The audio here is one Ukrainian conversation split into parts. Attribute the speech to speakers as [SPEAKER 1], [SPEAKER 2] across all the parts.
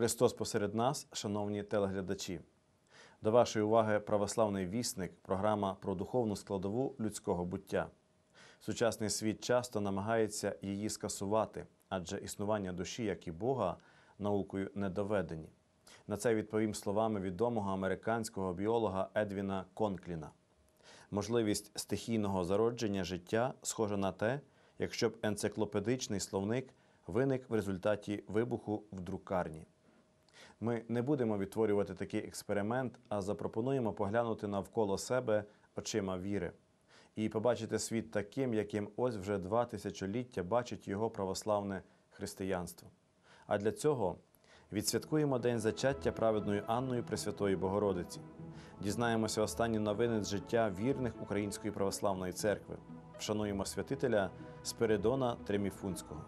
[SPEAKER 1] Христос посеред нас, шановні телеглядачі. До вашої уваги православний вісник, програма про духовну складову людського буття. Сучасний світ часто намагається її скасувати, адже існування душі, як і Бога, наукою не доведені. На це відповім словами відомого американського біолога Едвіна Конкліна. Можливість стихійного зародження життя схожа на те, якщо б енциклопедичний словник виник в результаті вибуху в друкарні. Ми не будемо відтворювати такий експеримент, а запропонуємо поглянути навколо себе очима віри і побачити світ таким, яким ось вже два тисячоліття бачить його православне християнство. А для цього відсвяткуємо День зачаття праведною Анною Пресвятої Богородиці. Дізнаємося останні новини з життя вірних Української православної церкви. Вшануємо святителя Спиридона Треміфунського.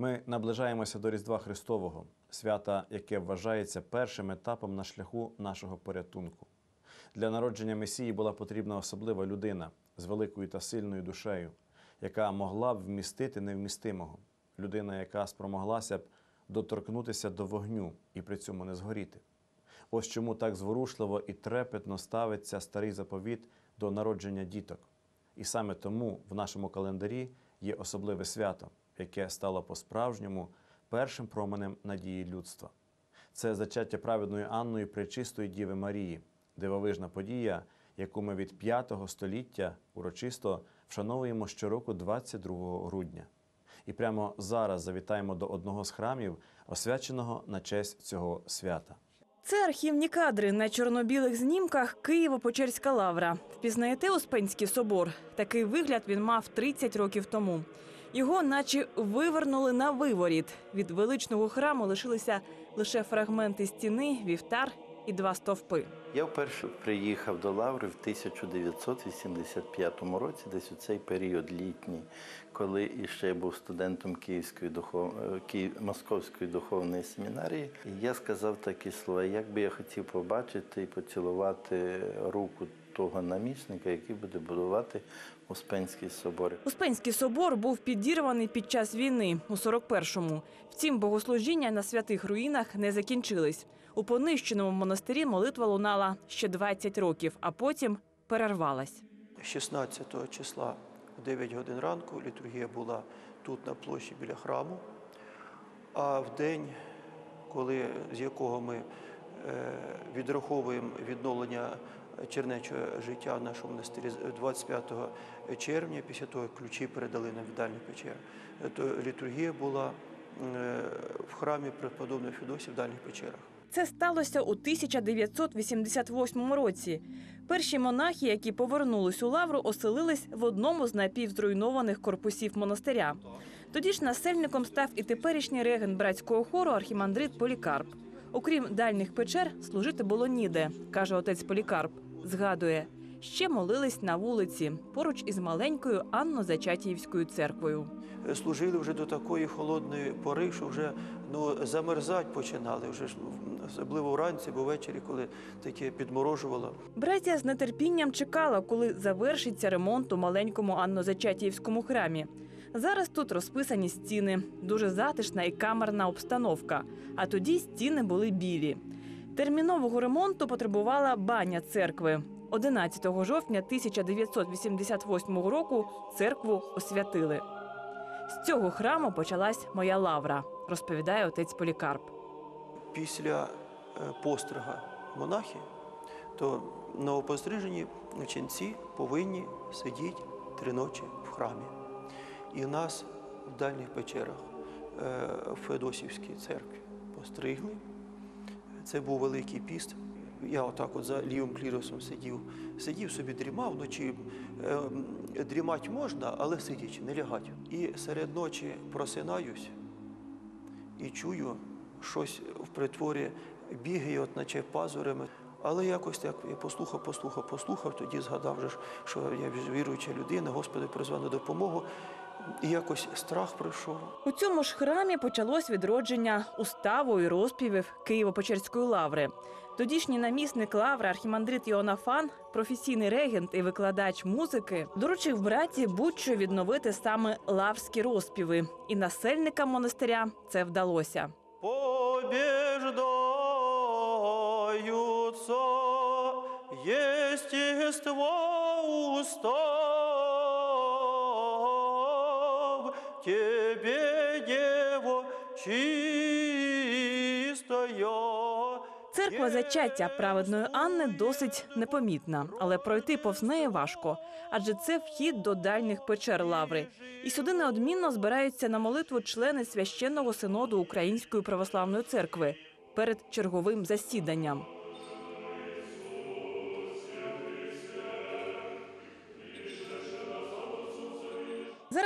[SPEAKER 1] Ми наближаємося до Різдва Христового, свята, яке вважається першим етапом на шляху нашого порятунку. Для народження Месії була потрібна особлива людина з великою та сильною душею, яка могла б вмістити невмістимого, людина, яка спромоглася б доторкнутися до вогню і при цьому не згоріти. Ось чому так зворушливо і трепетно ставиться старий заповіт до народження діток. І саме тому в нашому календарі є особливе свято, яке стало по-справжньому першим променем надії людства. Це зачаття праведної Анною Пречистої Діви Марії, дивовижна подія, яку ми від 5 століття урочисто вшановуємо щороку 22 грудня. І прямо зараз завітаємо до одного з храмів, освяченого на честь цього свята.
[SPEAKER 2] Це архівні кадри на чорно-білих знімках Києво-Печерська лавра. Впізнаєте Успенський собор? Такий вигляд він мав 30 років тому. Його наче вивернули на виворіт. Від величного храму лишилися лише фрагменти стіни, вівтар і два стовпи.
[SPEAKER 3] Я вперше приїхав до Лаври в 1985 році, десь у цей період літній, коли іще був студентом Київської духов... е, Ки... Московської духовної семінарії. І я сказав такі слова, як би я хотів побачити і поцілувати руку того намісника, який буде будувати Успенський собор.
[SPEAKER 2] Успенський собор був підірваний під час війни у 41-му. Втім, богослужіння на святих руїнах не закінчились. У понищеному монастирі молитва лунала ще 20 років, а потім перервалась.
[SPEAKER 4] 16 числа в 9 годин ранку літургія була тут на площі біля храму. А в день, коли, з якого ми е, відраховуємо відновлення чернечого життя в нашому монастирі, з 25 червня, після того як ключі передали нам в дальню печеру, то літургія була е, в храмі преподобної Фідосі в дальніх печерах.
[SPEAKER 2] Це сталося у 1988 році. Перші монахи, які повернулись у лавру, оселились в одному з напівзруйнованих корпусів монастиря. Тоді ж насельником став і теперішній регент братського хору архімандрит Полікарп. Окрім дальніх печер, служити було ніде, каже отець Полікарп. Згадує, ще молились на вулиці поруч із маленькою Анно-Зачатіївською церквою.
[SPEAKER 4] служили вже до такої холодної пори, що вже ну, замерзати починали, вже особливо вранці, бо ввечері, коли таке підморожувало.
[SPEAKER 2] Братія з нетерпінням чекала, коли завершиться ремонт у маленькому Анно-Зачатіївському храмі. Зараз тут розписані стіни, дуже затишна і камерна обстановка. А тоді стіни були білі. Термінового ремонту потребувала баня церкви. 11 жовтня 1988 року церкву освятили. З цього храму почалась моя лавра, розповідає отець Полікарп.
[SPEAKER 4] Після е, пострига монахи, то новопострижені ченці повинні сидіти три ночі в храмі. І нас в дальніх печерах е, в Феодосівській церкві постригли. Це був великий піст. Я отак от за лівим кліросом сидів. Сидів собі, дрімав вночі. Е, дрімати можна, але сидячи, не лягати. І серед ночі просинаюсь і чую, щось в притворі бігає, от наче пазурами. Але якось так я послухав, послухав, послухав, тоді згадав, що я віруюча людина, Господи призвав на допомогу. І якось страх пройшов.
[SPEAKER 2] У цьому ж храмі почалось відродження уставу і розпівів Києво-Печерської лаври. Тодішній намісник лаври архімандрит Іонафан, професійний регент і викладач музики, доручив браті будь-що відновити саме лаврські розпіви, і насельникам монастиря це вдалося.
[SPEAKER 4] Побеждаются естество устав Тебе, Дево, чистая.
[SPEAKER 2] Церква зачаття праведної Анни досить непомітна, але пройти повз неї важко, адже це вхід до дальніх печер лаври. І сюди неодмінно збираються на молитву члени священного синоду Української православної церкви перед черговим засіданням.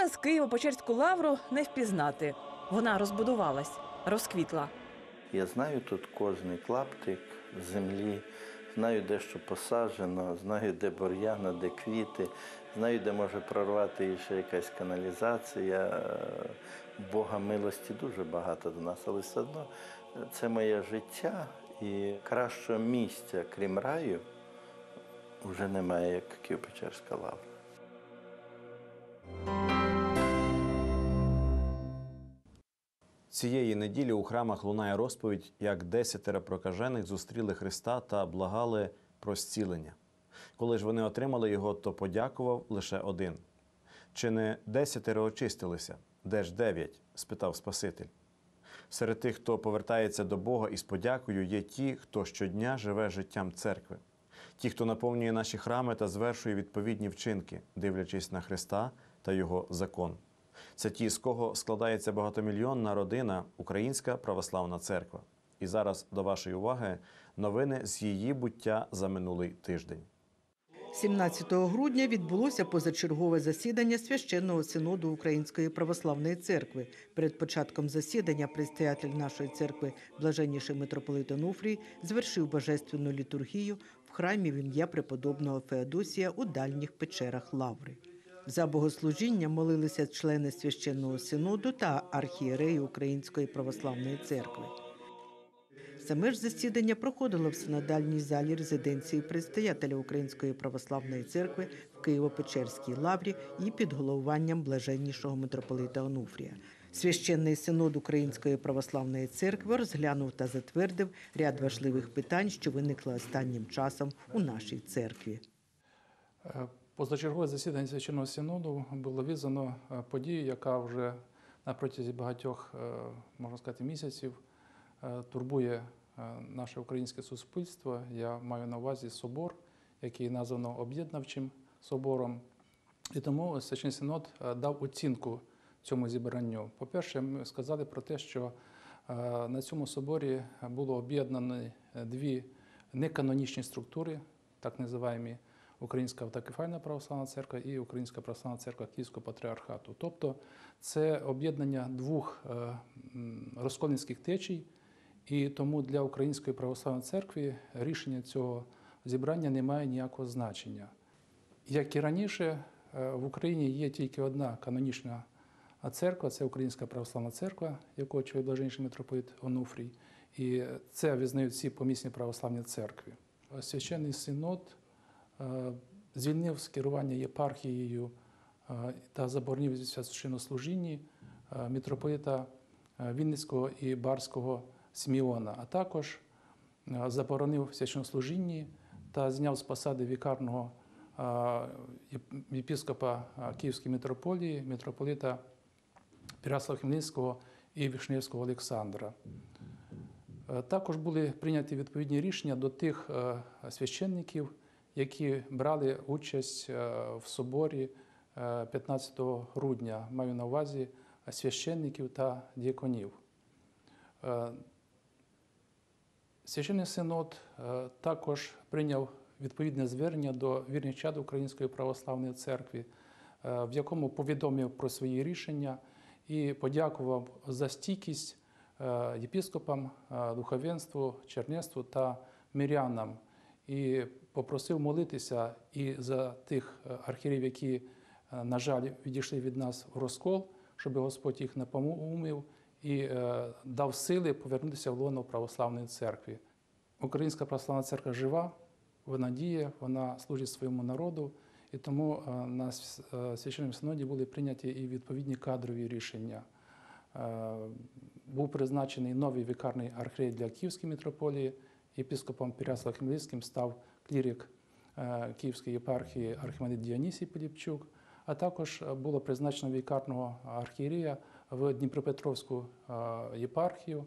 [SPEAKER 2] Зараз Києво-Печерську лавру не впізнати. Вона розбудувалась, розквітла.
[SPEAKER 3] Я знаю тут кожний клаптик землі, знаю, де що посаджено, знаю, де бур'яна, де квіти, знаю, де може прорвати ще якась каналізація. Бога милості дуже багато до нас, але все одно це моє життя і кращого місця, крім раю, вже немає, як Києво-Печерська лавра.
[SPEAKER 1] Цієї неділі у храмах лунає розповідь, як десятеро прокажених зустріли Христа та благали про зцілення. Коли ж вони отримали його, то подякував лише один. Чи не десятеро очистилися? Де ж дев'ять? спитав Спаситель. Серед тих, хто повертається до Бога із подякою, є ті, хто щодня живе життям церкви, ті, хто наповнює наші храми та звершує відповідні вчинки, дивлячись на Христа та Його закон. Це ті, з кого складається багатомільйонна родина Українська православна церква. І зараз до вашої уваги новини з її буття за минулий тиждень.
[SPEAKER 5] 17 грудня відбулося позачергове засідання священного синоду Української православної церкви. Перед початком засідання предстоятель нашої церкви, блаженніший митрополит Онуфрій, звершив божественну літургію в храмі в ім'я преподобного Феодосія у дальніх печерах Лаври. За богослужіння молилися члени священного синоду та архієреї Української православної церкви. Саме ж засідання проходило в синодальній залі резиденції предстоятеля Української православної церкви в Києво-Печерській лаврі і під головуванням блаженнішого митрополита Онуфрія. Священний синод Української православної церкви розглянув та затвердив ряд важливих питань, що виникли останнім часом у нашій церкві.
[SPEAKER 6] Позачергове засідання священного синоду було визнано е, подію, яка вже на протязі багатьох, е, можна сказати, місяців е, турбує наше українське суспільство. Я маю на увазі собор, який названо об'єднавчим собором. І тому священний синод дав оцінку цьому зібранню. По-перше, ми сказали про те, що на цьому соборі було об'єднані дві неканонічні структури, так називаємо Українська автокефальна православна церква і Українська православна церква Київського патріархату. Тобто це об'єднання двох е, розкольницьких течій, і тому для Української православної церкви рішення цього зібрання не має ніякого значення. Як і раніше, е, в Україні є тільки одна канонічна церква це Українська православна церква, яку очолює блаженніший митрополит Онуфрій. І це визнають всі помісні православні церкви. Священний синод е, звільнив з керування єпархією е, та заборонив священнослужінні е, митрополита е, Вінницького і Барського Сіміона, а також е, заборонив священнослужінні та зняв з посади вікарного е, єп- єпископа е, Київської митрополії, митрополита Піряслава Хмельницького і Вишневського Олександра. Е, Також були прийняті відповідні рішення до тих е, священників, які брали участь е, в соборі е, 15 грудня. Маю на увазі священників та діяконів. Е, Священний синод е, також прийняв відповідне звернення до вірних чад Української православної церкви, е, в якому повідомив про свої рішення і подякував за стійкість е, єпископам, е, духовенству, чернецтву та мирянам. І попросив молитися і за тих е, архієрів, які е, на жаль, відійшли від нас в розкол, щоб Господь їх не і е, дав сили повернутися в лоно православної церкви. Українська православна церква жива, вона діє, вона служить своєму народу, і тому на священному синоді були прийняті і відповідні кадрові рішення. Був призначений новий вікарний архієрей для Київської митрополії. Єпископом Переяслав Хмельницьким став клірик е, Київської єпархії архімандрит Діонісій Пиліпчук, а також було призначено вікарного архієрея в Дніпропетровську е, єпархію,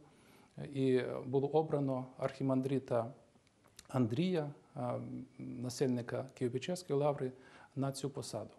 [SPEAKER 6] і було обрано архімандрита Андрія, е, насельника Києво-Печерської лаври, на цю посаду.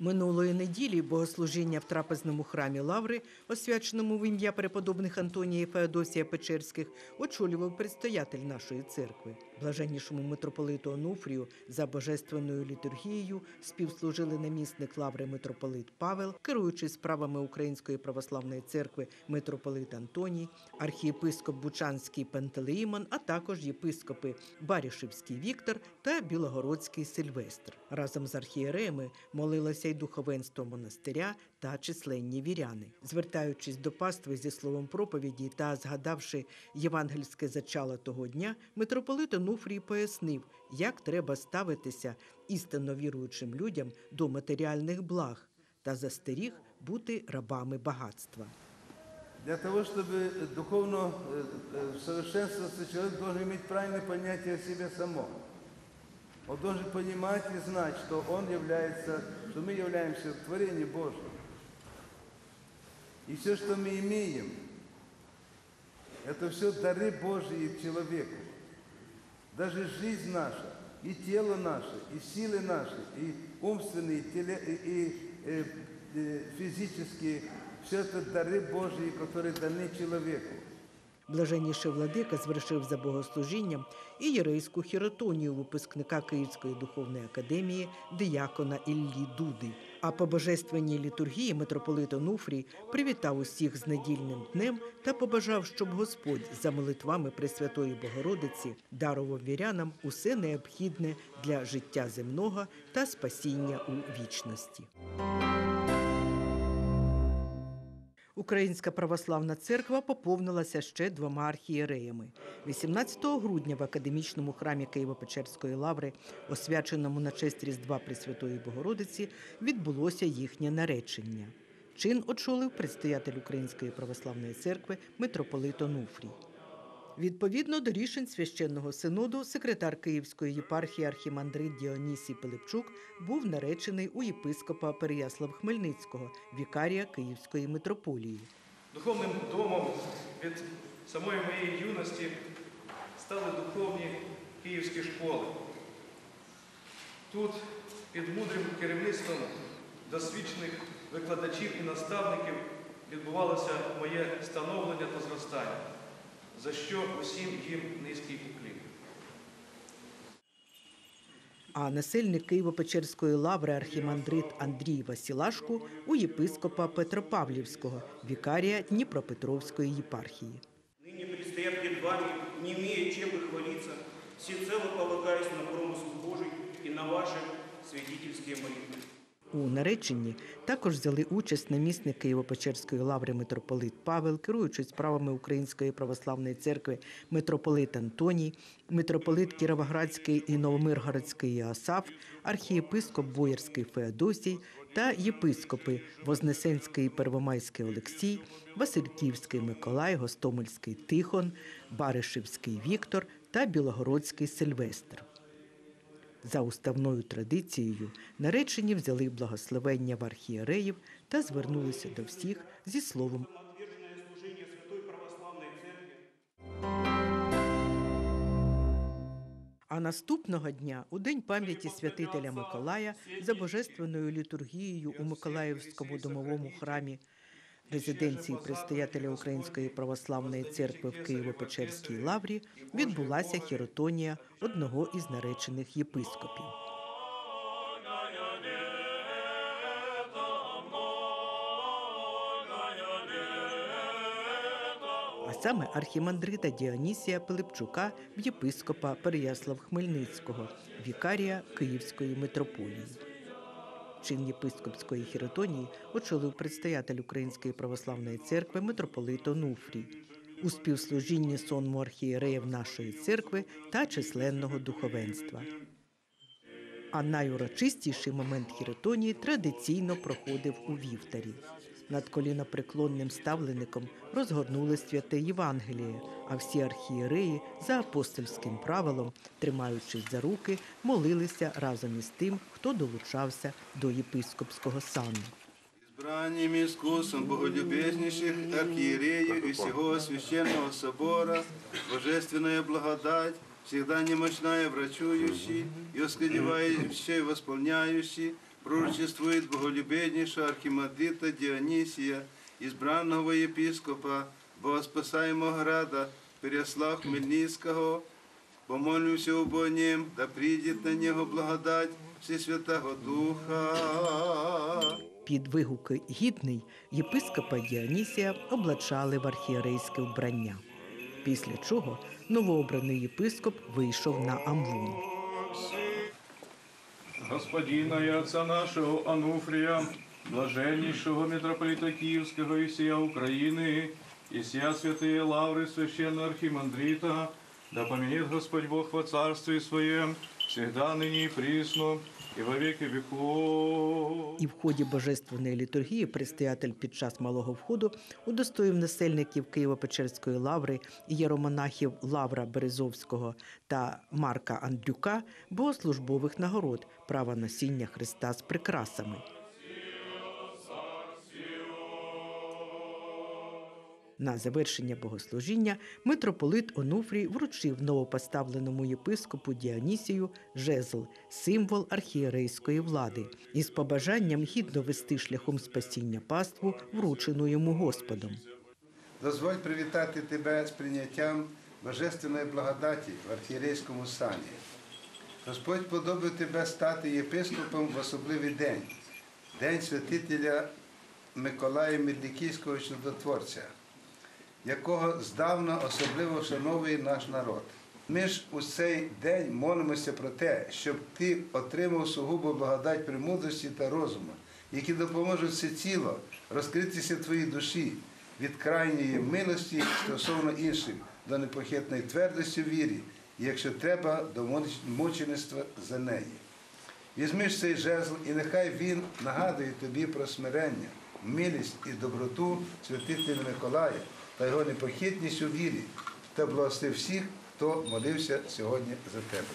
[SPEAKER 5] Минулої неділі богослужіння в трапезному храмі Лаври, освяченому в ім'я преподобних Антонія і Феодосія Печерських, очолював предстоятель нашої церкви. Блаженнішому митрополиту Онуфрію за божественною літургією співслужили намісник Лаври митрополит Павел, керуючий справами Української православної церкви митрополит Антоній, архієпископ Бучанський Пантелеїмон, а також єпископи Барішевський Віктор та Білогородський Сильвестр. Разом з архієреями молилося й духовенство монастиря та численні віряни. Звертаючись до пастви зі словом проповіді та згадавши євангельське зачало того дня, митрополит Онуфрій пояснив, як треба ставитися істинно віруючим людям до матеріальних благ та застеріг бути рабами багатства.
[SPEAKER 7] Для того, чтобы духовно э, э, совершенствоваться, человек должен иметь правильное понятие о себе самом. Он должен понимать и знать, что он является, что мы являемся творением Божьим. И все, что мы имеем, это все дары Божьи человеку. Даже жизнь наша, и тело наше, и силы наши, и умственные, и, теле- и- и, э, э, физические, все это дары Божьи, которые даны человеку.
[SPEAKER 5] Блаженніший владика звершив за богослужінням і єрейську хіротонію випускника Київської духовної академії диякона Іллі Дуди. А по божественній літургії митрополит Онуфрій привітав усіх з недільним днем та побажав, щоб Господь за молитвами Пресвятої Богородиці дарував вірянам усе необхідне для життя земного та спасіння у вічності. Українська православна церква поповнилася ще двома архієреями. 18 грудня в академічному храмі Києво-Печерської лаври, освяченому на честь Різдва Пресвятої Богородиці, відбулося їхнє наречення. Чин очолив предстоятель Української православної церкви митрополит Онуфрій. Відповідно до рішень священного синоду, секретар Київської єпархії архімандрит Діонісій Пилипчук був наречений у єпископа Переяслав Хмельницького, вікарія Київської митрополії.
[SPEAKER 8] Духовним домом від самої моєї юності стали духовні київські школи. Тут під мудрим керівництвом досвідчених викладачів і наставників відбувалося моє становлення та зростання, за що усім їм низький уклін.
[SPEAKER 5] А насельник Києво-Печерської лаври архімандрит Андрій Васілашко у єпископа Петропавлівського, вікарія Дніпропетровської єпархії.
[SPEAKER 9] Ныне предстоят перед вами, не имея чем и хвалиться, всецело полагаясь на промысл Божий и на ваши святительские молитвы.
[SPEAKER 5] У нареченні також взяли участь намісник Києво-Печерської лаври митрополит Павел, керуючий справами Української православної церкви митрополит Антоній, митрополит Кіровоградський і Новомиргородський Іосаф, архієпископ Боярський Феодосій та єпископи Вознесенський Первомайський Олексій, Васильківський Миколай, Гостомельський Тихон, Баришевський Віктор та Білогородський Сильвестр. За уставною традицією наречені взяли благословення в архієреїв та звернулися до всіх зі словом. А наступного дня, у день пам'яті святителя Миколая, за божественною літургією у Миколаївському домовому храмі резиденції предстоятеля Української православної церкви в Києво-Печерській лаврі відбулася хіротонія одного із наречених єпископів. А саме архімандрита Діонісія Пилипчука в єпископа Переяслав Хмельницького, вікарія Київської митрополії. Чин єпископської хіротонії очолив предстоятель Української православної церкви митрополит Онуфрій у співслужінні сонму архієреїв нашої церкви та численного духовенства. А найурочистіший момент хіротонії традиційно проходив у вівтарі. Над колінопреклонним ставлеником розгорнули святе Євангеліє, а всі архієреї за апостольським правилом, тримаючись за руки, молилися разом із тим, хто долучався до єпископського сану.
[SPEAKER 7] Избранием и искусом боголюбезнейших архиереев и всего священного собора, божественная благодать, всегда немощная врачующий и восходевающий, восполняющий, пророчествует боголюбезнейшего архимандрита Дионисия, избранного епископа, богоспасаемого града Переслав Хмельницкого, помолимся обо нем, да придет на него благодать Всесвятого Духа.
[SPEAKER 5] Під вигуки гідний єпископа Діонісія облачали в архієрейське вбрання. Після чого новообраний єпископ вийшов на амвон.
[SPEAKER 8] Господина и отца нашего Ануфрия, блаженнейшего митрополита Киевского и всея Украины, и сия святые лавры священного архимандрита, да поменет Господь Бог во царстве Своем, всегда ныне и присно, и во веки веков.
[SPEAKER 5] І в ході божественної літургії предстоятель під час малого входу удостоїв насельників Києво-Печерської лаври і єромонахів Лавра Березовського та Марка Андрюка богослужбових нагород права носіння Христа з прикрасами. На завершення богослужіння митрополит Онуфрій вручив новопоставленому єпископу Діонісію жезл, символ архієрейської влади, із побажанням гідно вести шляхом спасіння паству, вручену йому Господом.
[SPEAKER 7] Дозволь привітати тебе з прийняттям божественної благодаті в архієрейському сані. Господь подобив тебе стати єпископом в особливий день, день святителя Миколая Мірлікійського чудотворця, якого здавна особливо вшановує наш народ. Ми ж у цей день молимося про те, щоб ти отримав сугубо благодать премудрості та розуму, які допоможуть всеціло розкритися твоїй душі від крайньої милості стосовно інших до непохитної твердості в вірі, якщо треба, до мучеництва за неї. Візьми ж цей жезл, і нехай він нагадує тобі про смирення, милість і доброту святителя Миколая та його непохитність у вірі, та благослови всіх, хто молився сьогодні за тебе.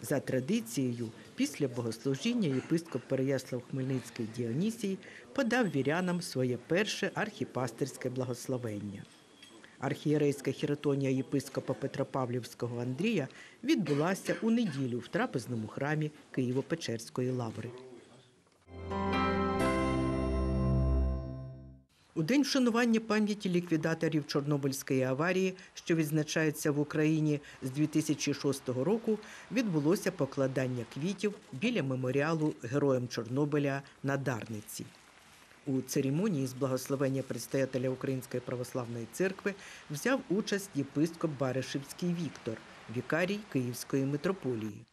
[SPEAKER 5] За традицією, після богослужіння єпископ Переяслав Хмельницький Діонісій подав вірянам своє перше архіпастерське благословення. Архієрейська хіротонія єпископа Петропавлівського Андрія відбулася у неділю в трапезному храмі Києво-Печерської лаври. У день вшанування пам'яті ліквідаторів Чорнобильської аварії, що відзначається в Україні з 2006 року, відбулося покладання квітів біля меморіалу героям Чорнобиля на Дарниці. У церемонії з благословення предстоятеля Української православної церкви взяв участь єпископ Баришівський Віктор, вікарій Київської митрополії.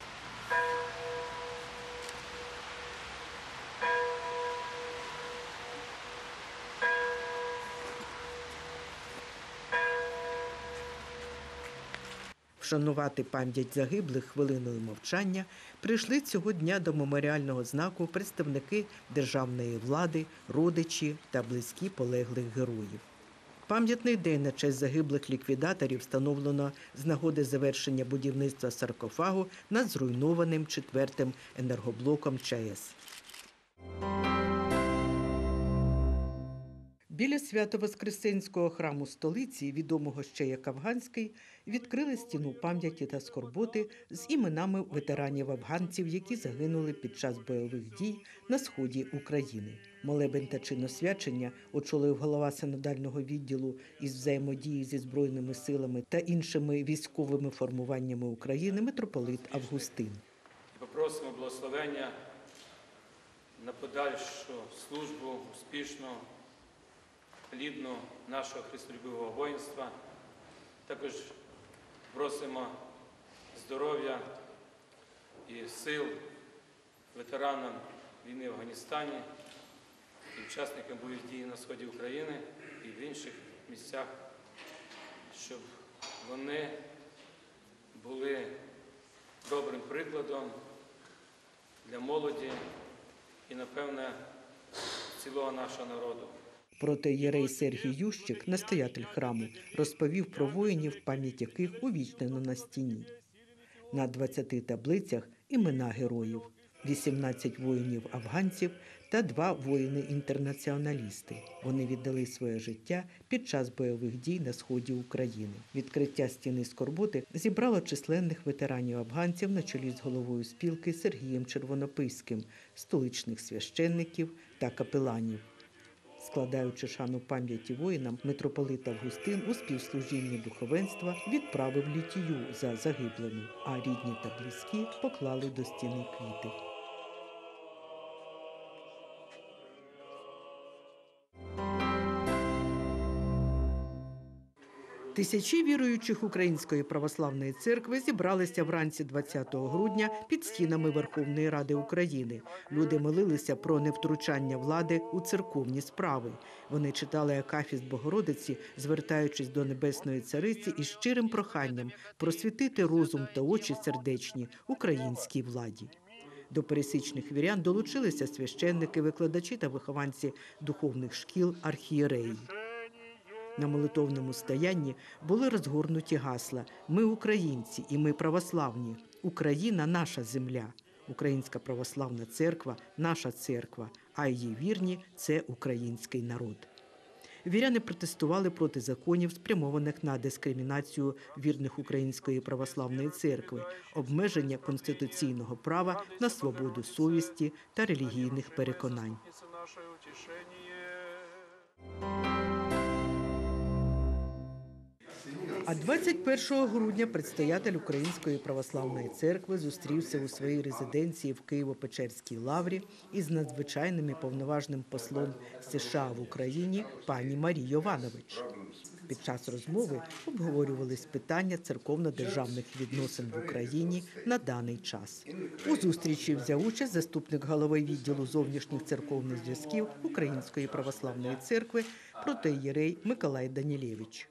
[SPEAKER 5] Вшанувати пам'ять загиблих хвилиною мовчання прийшли цього дня до меморіального знаку представники державної влади, родичі та близькі полеглих героїв. Пам'ятний день на честь загиблих ліквідаторів встановлено з нагоди завершення будівництва саркофагу над зруйнованим четвертим енергоблоком ЧАЕС. Біля Свято-Воскресенського храму столиці, відомого ще як Афганський, відкрили стіну пам'яті та скорботи з іменами ветеранів афганців, які загинули під час бойових дій на сході України. Молебень та чиносвячення очолив голова синодального відділу із взаємодії зі збройними силами та іншими військовими формуваннями України митрополит Августин.
[SPEAKER 10] просимо благословення на подальшу службу успішну, плідну нашого христолюбивого воїнства. Також просимо здоров'я і сил ветеранам війни в Афганістані і учасникам бойових дій на сході України і в інших місцях, щоб вони були добрим прикладом для молоді і, напевне, цілого нашого народу.
[SPEAKER 5] Проте єрей Сергій Ющик, настоятель храму, розповів про воїнів, пам'ять яких увічнено на стіні. На 20 таблицях імена героїв, 18 воїнів-афганців та два воїни-інтернаціоналісти. Вони віддали своє життя під час бойових дій на сході України. Відкриття стіни скорботи зібрало численних ветеранів афганців на чолі з головою спілки Сергієм Червонопиським, столичних священників та капеланів. Складаючи шану пам'яті воїнам, митрополит Августин у співслужінні духовенства відправив літію за загиблену, а рідні та близькі поклали до стіни квіти. Тисячі віруючих Української православної церкви зібралися вранці 20 грудня під стінами Верховної Ради України. Люди молилися про невтручання влади у церковні справи. Вони читали Акафіст Богородиці, звертаючись до Небесної Цариці із щирим проханням просвітити розум та очі сердечні українській владі. До пересічних вірян долучилися священники, викладачі та вихованці духовних шкіл, архієреї. На молитовному стоянні були розгорнуті гасла Ми українці і ми православні. Україна наша земля. Українська православна церква наша церква, а її вірні це український народ. Віряни протестували проти законів, спрямованих на дискримінацію вірних Української православної церкви, обмеження конституційного права на свободу совісті та релігійних переконань. А 21 грудня предстоятель Української православної церкви зустрівся у своїй резиденції в Києво-Печерській лаврі із надзвичайним і повноважним послом США в Україні пані Марією Йованович. Під час розмови обговорювались питання церковно-державних відносин в Україні на даний час. У зустрічі взяв участь заступник голови відділу зовнішніх церковних зв'язків Української православної церкви протоієрей Миколай Данілєвич.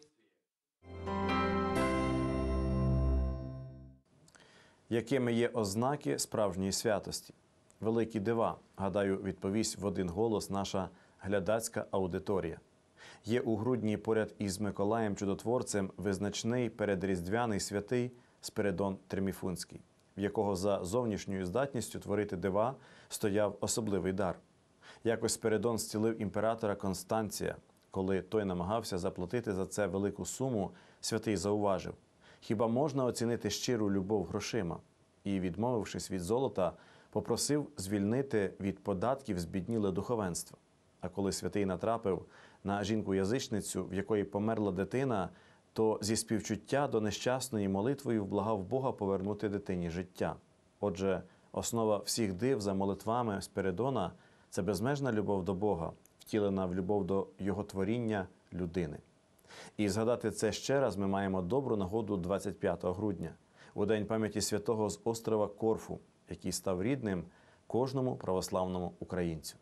[SPEAKER 1] Якими є ознаки справжньої святості? Великі дива, гадаю, відповість в один голос наша глядацька аудиторія. Є у грудні поряд із Миколаєм Чудотворцем визначний передріздвяний святий Спиридон Триміфунський, в якого за зовнішньою здатністю творити дива стояв особливий дар. Якось Спиридон зцілив імператора Констанція. Коли той намагався заплатити за це велику суму, святий зауважив: хіба можна оцінити щиру любов грошима? І, відмовившись від золота, попросив звільнити від податків збідніле духовенство. А коли святий натрапив на жінку-язичницю, в якої померла дитина, то зі співчуття до нещасної молитвою вблагав Бога повернути дитині життя. Отже, основа всіх див за молитвами Спиридона це безмежна любов до Бога, втілена в любов до Його творіння людини. І згадати це ще раз ми маємо добру нагоду 25 грудня, у день пам'яті святого з острова Корфу, який став рідним кожному православному українцю.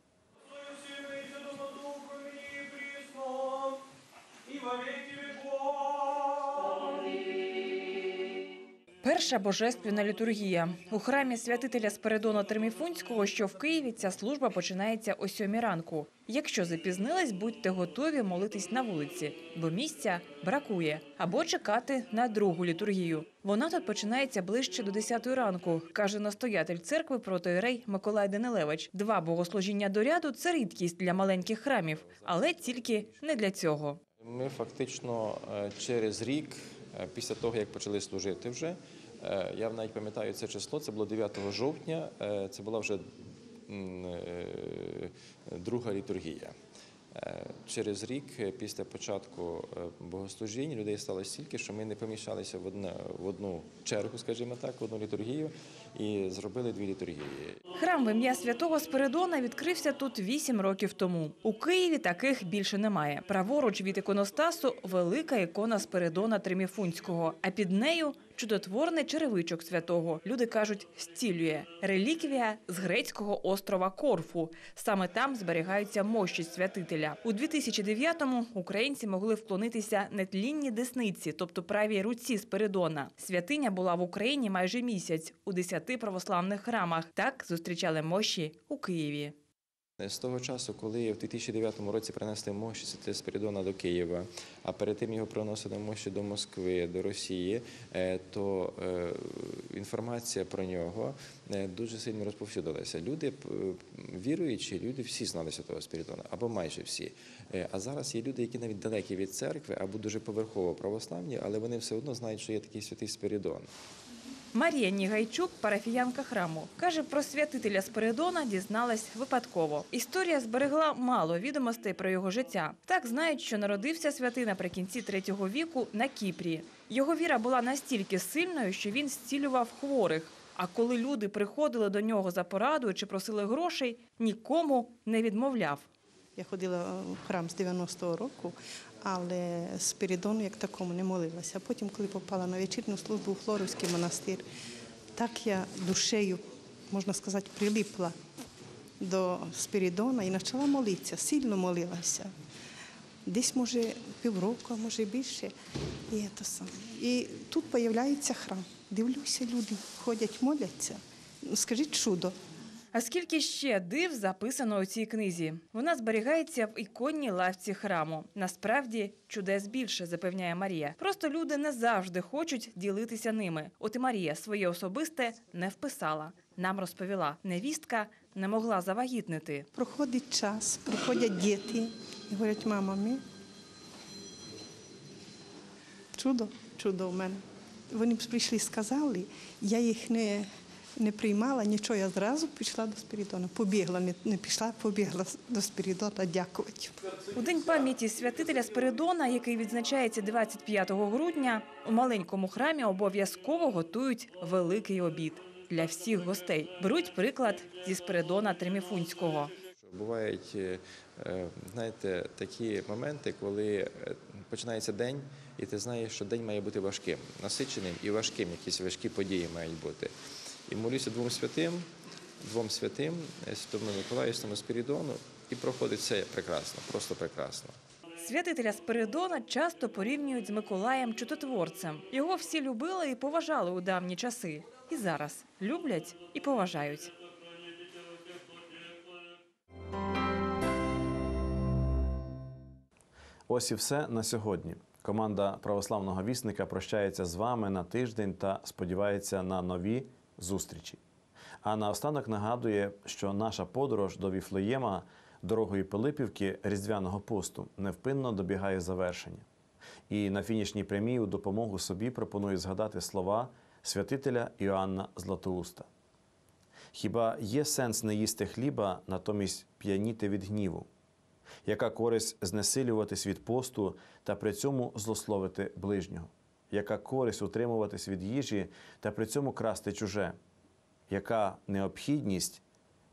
[SPEAKER 2] Перша божественна літургія у храмі святителя Спиридона Терміфунського, що в Києві, ця служба починається о сьомій ранку. Якщо запізнились, будьте готові молитись на вулиці, бо місця бракує, або чекати на другу літургію. Вона тут починається ближче до 10 ранку, каже настоятель церкви протоірей Миколай Данилевич. Два богослужіння до ряду це рідкість для маленьких храмів, але тільки не для цього.
[SPEAKER 11] Ми фактично е, через рік, е, після того як почали служити вже, я навіть пам'ятаю це число, це було 9 жовтня, е, це була вже е, друга літургія. Е, Через рік е, після початку е, богослужінь людей стало стільки, що ми не поміщалися в одну, в одну чергу, скажімо так, в одну літургію, і зробили дві літургії.
[SPEAKER 2] Храм в ім'я святого Спиридона відкрився тут вісім років тому. У Києві таких більше немає. Праворуч від іконостасу велика ікона Спиридона Триміфунського, а під нею чудотворний черевичок святого. Люди кажуть, зцілює реліквія з грецького острова Корфу. Саме там зберігаються мощі святителя. У 2009-му українці могли вклонитися нетлінні десниці, тобто правій руці Спиридона. Святиня була в Україні майже місяць у десяти православних храмах. Так зустрічали мощі у Києві.
[SPEAKER 11] З того часу, коли в 2009 році принесли мощі Святого Спиридона до Києва, а перед тим його приносили мощі до Москви, до Росії, е, то е, інформація про нього е, дуже сильно розповсюдилася. Люди віруючі, люди всі знали Святого Спиридона, або майже всі. А зараз є люди, які навіть далекі від церкви, або дуже поверхово православні, але вони все одно знають, що є такий святий Спиридон.
[SPEAKER 2] Марія Нігайчук, парафіянка храму, каже, про святителя Спиридона дізналась випадково. Історія зберегла мало відомостей про його життя. Так знають, що народився святий наприкінці третього віку на Кіпрі. Його віра була настільки сильною, що він зцілював хворих. А коли люди приходили до нього за порадою чи просили грошей, нікому не відмовляв.
[SPEAKER 12] Я ходила в храм з 90-го року, але Спиридону як такому не молилася. А потім, коли попала на вечірню службу у Флоровський монастир, так я душею, можна сказати, прилипла до Спиридона і почала молитися, сильно молилася. Десь, може, півроку, може більше. І, це саме. і тут з'являється храм. Дивлюся, люди ходять, моляться. Ну, Скажіть чудо.
[SPEAKER 2] А скільки ще див записано у цій книзі? Вона зберігається в іконній лавці храму. Насправді чудес більше, запевняє Марія. Просто люди не завжди хочуть ділитися ними. От і Марія своє особисте не вписала. Нам розповіла, невістка не могла завагітнити.
[SPEAKER 12] Проходить час, приходять діти і говорять, мама, ми. Чудо, чудо в мене. Вони прийшли сказали, я їх не, не приймала, нічого, я зразу пішла до Спірідона. Побігла, не, не пішла, побігла до Спірідона дякувати.
[SPEAKER 2] У день пам'яті святителя Спиридона, який відзначається 25 грудня, у маленькому храмі обов'язково готують великий обід для всіх гостей. Беруть приклад зі Спиридона Триміфунського.
[SPEAKER 11] Бувають, е, е, знаєте, такі моменти, коли е, починається день, і ти знаєш, що день має бути важким, насиченим і важким, якісь важкі події мають бути. І молюся двом святим, двом святим, Святому Миколаю, Святому Спірідону, і проходить все прекрасно, просто прекрасно.
[SPEAKER 2] Святителя Спиридона часто порівнюють з Миколаєм Чудотворцем. Його всі любили і поважали у давні часи. І зараз люблять і поважають.
[SPEAKER 1] Ось і все на сьогодні. Команда православного вісника прощається з вами на тиждень та сподівається на нові зустрічі. А наостанок нагадує, що наша подорож до Віфлеєма дорогою Пилипівки Різдвяного посту невпинно добігає завершення. І на фінішній прямій у допомогу собі пропоную згадати слова святителя Іоанна Златоуста. Хіба є сенс не їсти хліба, натомість п'яніти від гніву? Яка користь знесилюватись від посту та при цьому злословити ближнього? Яка користь утримуватись від їжі та при цьому красти чуже? Яка необхідність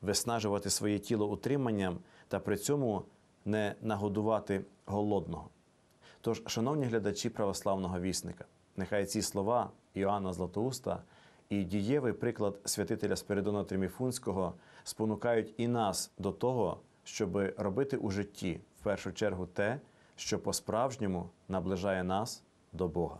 [SPEAKER 1] виснажувати своє тіло утриманням та при цьому не нагодувати голодного? Тож, шановні глядачі православного вісника, нехай ці слова Іоанна Златоуста і дієвий приклад святителя Спиридона Триміфунського спонукають і нас до того, щоб робити у житті в першу чергу те, що по-справжньому наближає нас до Бога.